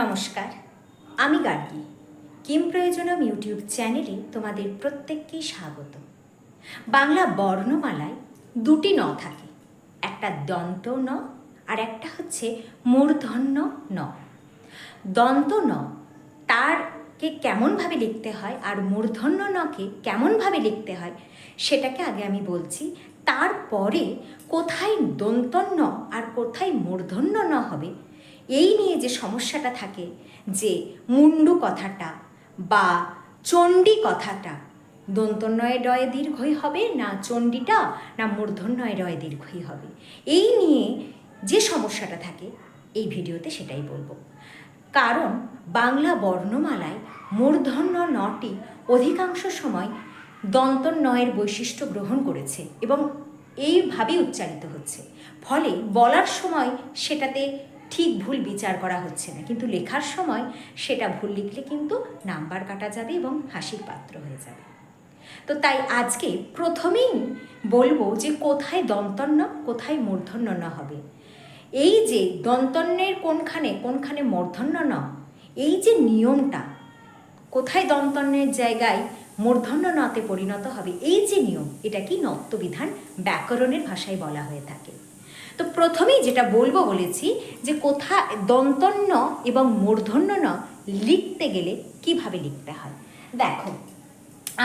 নমস্কার, আমি Gargi. Kim প্রয়োজনম YouTube চ্যানেলে তোমাদের প্রত্যেককেই স্বাগত। বাংলা বর্ণমালায় দুটি ন থাকে, একটা দন্ত ন আর একটা হচ্ছে মূর্ধন্য ন। দন্ত ন তারকে কেমনভাবে লিখতে হয় আর মূর্ধন্য নকে কেমনভাবে লিখতে হয় সেটাকে আগে আমি বলছি। তারপরে কোথায় দন্তন্য আর কোথায় মূর্ধন্য ন হবে এই নিয়ে যে সমস্যাটা থাকে যে মুন্ডু কথাটা বা চণ্ডী কথাটা দন্তন্নয় ডয়ে দীর্ঘই হবে না চণ্ডীটা, না মূর্ধন্যয় ডয়ে দীর্ঘই হবে। এই নিয়ে যে সমস্যাটা থাকে, এই ভিডিওতে সেটাই বলব। কারণ বাংলা বর্ণমালায় মূর্ধন্য নটি অধিকাংশ সময় দন্তন্নয়ের বৈশিষ্ট্য গ্রহণ করেছে এবং এইভাবেই উচ্চারিত হচ্ছে। ফলে বলার সময় সেটাতে ঠিক ভুল বিচার করা হচ্ছে না। কিন্তু লেখার সময় সেটা ভুল লিখলে কিন্তু নাম্বার কাটা যাবে এবং হাসির পাত্র হয়ে যাবে। তো তাই আজকে প্রথমেই বলব যে কোথায় দন্তন্য কোথায় মূর্ধন্য ন হবে। এই যে দন্তন্যের কোনখানে কোনখানে মূর্ধন্য ন, এই যে নিয়মটা, কোথায় দন্তন্যের জায়গায় মূর্ধন্য নতে পরিণত হবে, এই যে নিয়ম, এটা কি নত্যবিধান ব্যাকরণের ভাষায় বলা হয়ে থাকে। তো প্রথমেই যেটা বলব বলেছি যে কোথা দন্তন্য এবং মূর্ধন্য ন লিখতে গেলে কীভাবে লিখতে হয়? দেখো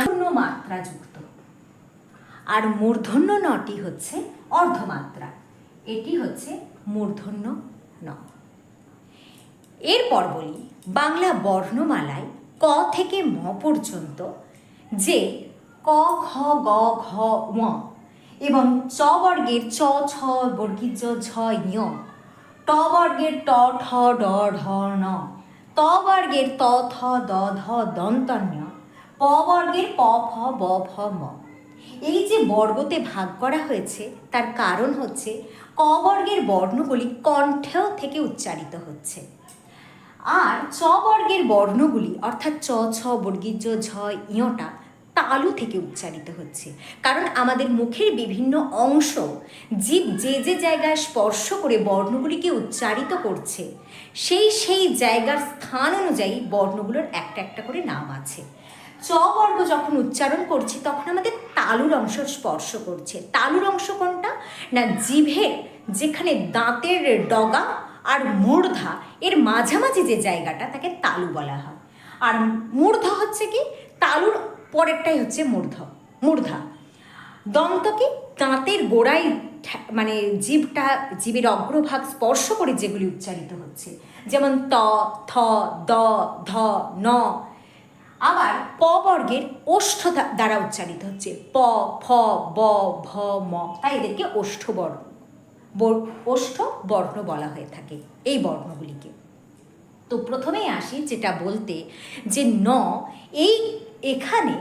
পূর্ণ মাত্রা যুক্ত। আর মূর্ধন্য নটি হচ্ছে অর্ধমাত্রা এটি হচ্ছে মূর্ধন্য ন। এরপর বলি, বাংলা বর্ণমালায় ক থেকে ম পর্যন্ত যে ক, খ, গ, ঘ ম এবং চ বর্গের চ ছ বর্গীর জ ঝ, ঞ। ট বর্গের ট ঠ, ড, ঢ, ন। ত বর্গের ত, থ, দ, ধ, দন্তন্য। প বর্গের প, ফ, ব ভ ম। এই যে বর্গতে ভাগ করা হয়েছে, তার কারণ হচ্ছে ক বর্গের বর্ণগুলি কণ্ঠেও থেকে উচ্চারিত হচ্ছে। আর চ বর্গের বর্ণগুলি, অর্থাৎ চ, ছ বর্গীর জ ঝ ইয়টা তালু থেকে উচ্চারিত হচ্ছে। কারণ আমাদের মুখের বিভিন্ন অংশ জীব যে যে জায়গায় স্পর্শ করে বর্ণগুলিকে উচ্চারিত করছে, সেই সেই জায়গার স্থান অনুযায়ী বর্ণগুলোর একটা একটা করে নাম আছে। চ বর্গ যখন উচ্চারণ করছি, তখন আমাদের তালুর অংশ স্পর্শ করছে। তালুর অংশ কোনটা? না জিভের যেখানে দাঁতের ডগা আর মূর্ধা, এর মাঝামাঝি যে জায়গাটা, তাকে তালু বলা হয়। আর মূর্ধ হচ্ছে কি? তালুর পরেরটাই হচ্ছে মূর্ধ, মূর্ধা। দন্তকে দাঁতের গোড়ায় মানে জীবটা, জীবের অগ্রভাগ স্পর্শ করে যেগুলি উচ্চারিত হচ্ছে। যেমন ত, থ, দ, ধ, ন। আবার প বর্গের ওষ্ঠ দ্বা- দ্বারা উচ্চারিত হচ্ছে। প, ফ, ব, ভ, ম। তাই এদেরকে ওষ্ঠ বর্ণ ওষ্ঠ বর্ণ বলা হয়ে থাকে এই বর্ণগুলিকে। তো প্রথমেই আসি যেটা বলতে যে ন, এই এখানে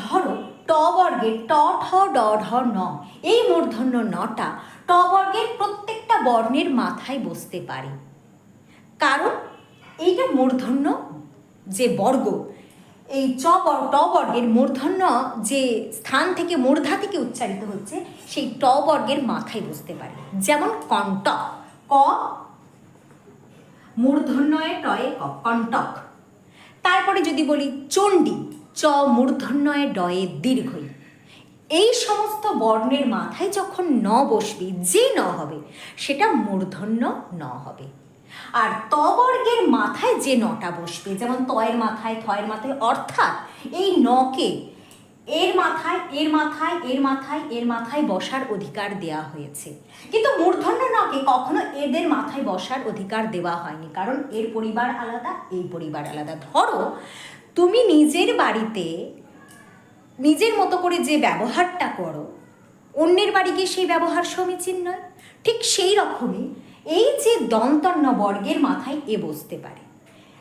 ধরো ট বর্গের ট, ঠ, ড, ঢ, ন, এই মূর্ধন্য নটা ট বর্গের প্রত্যেকটা বর্ণের মাথায় বসতে পারে। কারণ এইটা মূর্ধন্য যে বর্গ, এই চ ট বর্গের মূর্ধন্য যে স্থান থেকে মূর্ধা থেকে উচ্চারিত হচ্ছে, সেই ট বর্গের মাথায় বসতে পারে। যেমন কণ্টক, ক মূর্ধন্যয়ে টয়ে ক, কণ্টক। তারপরে যদি বলি চণ্ডী চ মূর্ধন্যয়ে ডয়ে দীর্ঘই। এই সমস্ত বর্ণের মাথায় যখন ন বসবে, যে ন হবে, সেটা মূর্ধন্য ন হবে। আর ত বর্গের মাথায় যে নটা বসবে, যেমন তয়ের মাথায়, থয়ের মাথায়, অর্থাৎ এই নকে এর মাথায় এর মাথায় এর মাথায় এর মাথায় বসার অধিকার দেওয়া হয়েছে। কিন্তু মূর্ধন্য নকে কখনো এদের মাথায় বসার অধিকার দেওয়া হয়নি, কারণ এর পরিবার আলাদা, এই পরিবার আলাদা। ধরো তুমি নিজের বাড়িতে নিজের মতো করে যে ব্যবহারটা করো, অন্যের বাড়ি গিয়ে সেই ব্যবহার সমীচীন নয়। ঠিক সেই রকমই এই যে দন্তন্য বর্গের মাথায় এ বসতে পারে।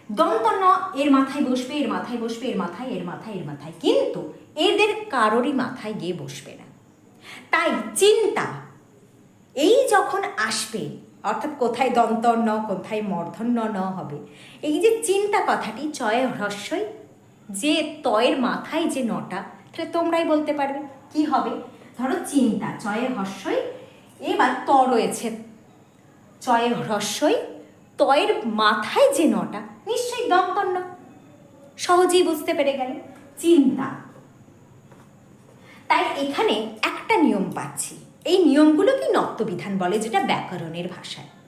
দন্তন্য এর মাথায় বসবে, এর মাথায় বসবে, এর মাথায় এর মাথায় এর মাথায়, কিন্তু এদের কারোরই মাথায় গিয়ে বসবে না। তাই চিন্তা, এই যখন আসবে, অর্থাৎ কোথায় দন্তন্য কোথায় মর্ধন্য ন হবে, এই যে চিন্তা কথাটি, চয়ে হ্রস্বই যে তয়ের মাথায় যে নটা, তাহলে তোমরাই বলতে পারবে, কি হবে? ধরো চিন্তা চয়ে হ্রস্বই এবার ত রয়েছে। চয়ে হ্রস্বই ত তয়ের মাথায় যে নটা, নিশ্চয়ই দন্তন্য সহজেই বুঝতে পেরে গেলে। চিন্তা। তাই এখানে একটা নিয়ম পাচ্ছি। এই নিয়মগুলোকে নত্যবিধান বলে, যেটা ব্যাকরণের ভাষায়?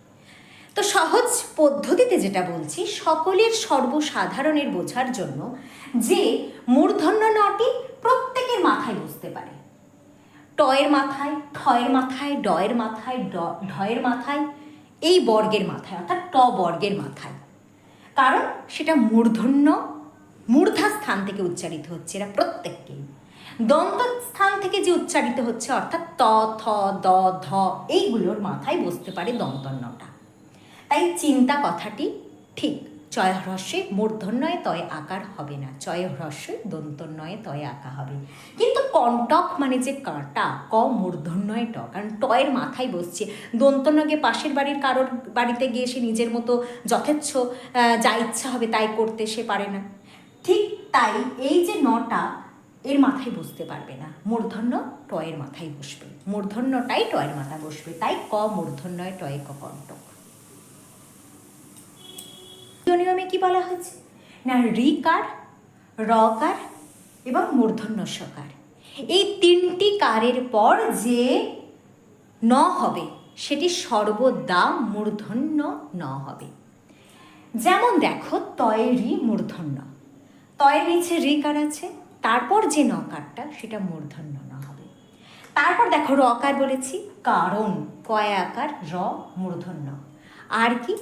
তো সহজ পদ্ধতিতে যেটা বলছি, সকলের সর্বসাধারণের বোঝার জন্য যে মূর্ধন্য নটি প্রত্যেকের মাথায় বসতে পারে। টয়ের মাথায় ঠয়ের মাথায়, ডয়ের মাথায় ঢয়ের মাথায়, এই বর্গের মাথায়, অর্থাৎ ট বর্গের মাথায়। কারণ সেটা মূর্ধন্য মূর্ধা স্থান থেকে উচ্চারিত হচ্ছে এরা প্রত্যেককেই। দন্ত স্থান থেকে যে উচ্চারিত হচ্ছে, অর্থাৎ ত, থ, দ, ধ, এইগুলোর মাথায় বসতে পারে দন্তন্যটা তাই চিন্তা কথাটি ঠিক। চয় হ্রস্বে মূর্ধন্যয় তয় আকার হবে না। চয় হ্রস্বে দন্তন্যয়ে তয় আঁকা হবে। কিন্তু কণ্টক মানে যে কাঁটা, ক মূর্ধন্যয় ট কারণ টয়ের মাথায় বসছে। দন্তন্যকে পাশের বাড়ির কারোর বাড়িতে গিয়ে সে নিজের মতো যথেচ্ছ যা ইচ্ছা হবে তাই করতে সে পারে না। ঠিক তাই এই যে নটা, এর মাথায় বসতে পারবে না। মূর্ধন্য টয়ের মাথায় বসবে। মূর্ধন্যটাই টয়ের মাথা বসবে। তাই ক মূর্ধন্যয় টয়ে ক কণ্টক। নিয়মে কি বলা হয়েছে? না, রিকার, রকার এবং মূর্ধন্য সকার। এই তিনটি কারের পর যে ন হবে, সেটি সর্বদা মূর্ধন্য ন হবে। যেমন দেখো, তয়, রি, মূর্ধন্য। তয়ের নিচে রিকার আছে, তারপর যে নকারটা সেটা মূর্ধন্য ন হবে। তারপর দেখো রকার বলেছি, কারণ, কয় আকার, র, মূর্ধন্য। আর কি?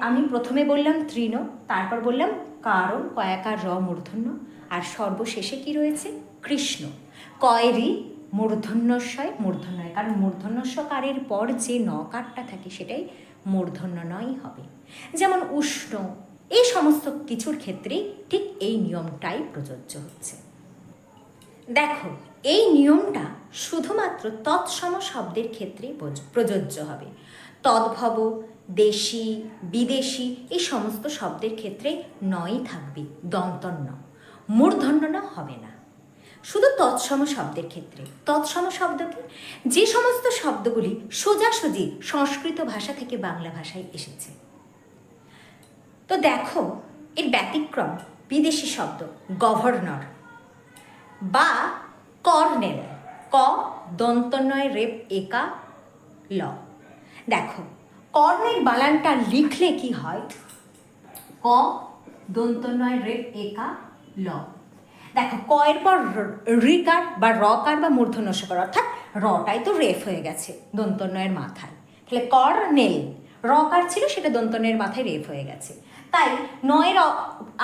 আমি প্রথমে বললাম তৃণ, তারপর বললাম কারণ, কয়াকার র মূর্ধন্য, আর সর্বশেষে কি রয়েছে? কৃষ্ণ। কয়েরই মূর্ধন্যস্বয় মূর্ধন্যয়, কারণ মূর্ধন্যস্বকারের পর যে নকারটা থাকে সেটাই মূর্ধন্য নয় হবে। যেমন উষ্ণ, এই সমস্ত কিছুর ক্ষেত্রেই ঠিক এই নিয়মটাই প্রযোজ্য হচ্ছে। দেখো, এই নিয়মটা শুধুমাত্র তৎসম শব্দের ক্ষেত্রে প্রযোজ্য হবে। তদ্ভব দেশি, বিদেশি, এই সমস্ত শব্দের ক্ষেত্রে নয় থাকবে, দন্তন্য। মূর্ধন্য ন হবে না। শুধু তৎসম শব্দের ক্ষেত্রে। তৎসম শব্দ কি যে সমস্ত শব্দগুলি সোজাসুজি সংস্কৃত ভাষা থেকে বাংলা ভাষায় এসেছে। তো দেখো, এর ব্যতিক্রম বিদেশি শব্দ, গভর্নর বা কর্নেল। ক দন্তনয় রেপ, একা, ল। দেখো কর্ণের বালানটা লিখলে কি হয়? ক দন্তনয় রে একা, ল। দেখো, ক এর পর রিকার বা রকার বা মূর্ধন্যস্বকার অর্থাৎ রটাই তো রেফ হয়ে গেছে দন্তনয়ের মাথায়। তাহলে কর্নেল রকার ছিল? সেটা দন্তনের মাথায় রেফ হয়ে গেছে। তাই নয়ের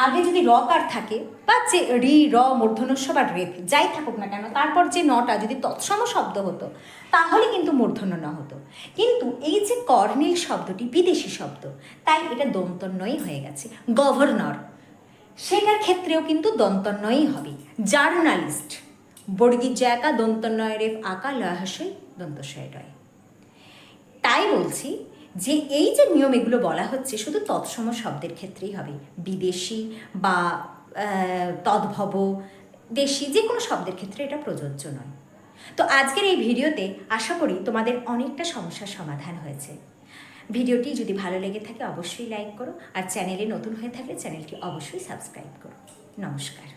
আগে যদি র কার থাকে বা যে রি, র মূর্ধন্যস্ব বা রেফ যাই থাকুক না কেন, তারপর যে নটা যদি তৎসম শব্দ হতো, তাহলে কিন্তু মূর্ধন্য ন হতো। কিন্তু এই যে কর্নেল শব্দটি বিদেশি শব্দ, তাই এটা দন্তন্যই হয়ে গেছে, গভর্নর। সেটার ক্ষেত্রেও কিন্তু দন্তন্যই হবে। জার্নালিস্ট বর্গীর জায়গা দন্তন্নয় রেফ আকা লয়াহসই দন্তস্বয় রয় তাই বলছি যে এই যে নিয়ম এগুলো বলা হচ্ছে শুধু তৎসম শব্দের ক্ষেত্রেই হবে। বিদেশি বা তদ্ভব, দেশি যে কোনো শব্দের ক্ষেত্রে এটা প্রযোজ্য নয়। তো আজকের এই ভিডিওতে আশা করি তোমাদের অনেকটা সমস্যার সমাধান হয়েছে। ভিডিওটি যদি ভালো লেগে থাকে অবশ্যই লাইক করো আর চ্যানেলে নতুন হয়ে থাকলে চ্যানেলটি অবশ্যই সাবস্ক্রাইব করো। নমস্কার।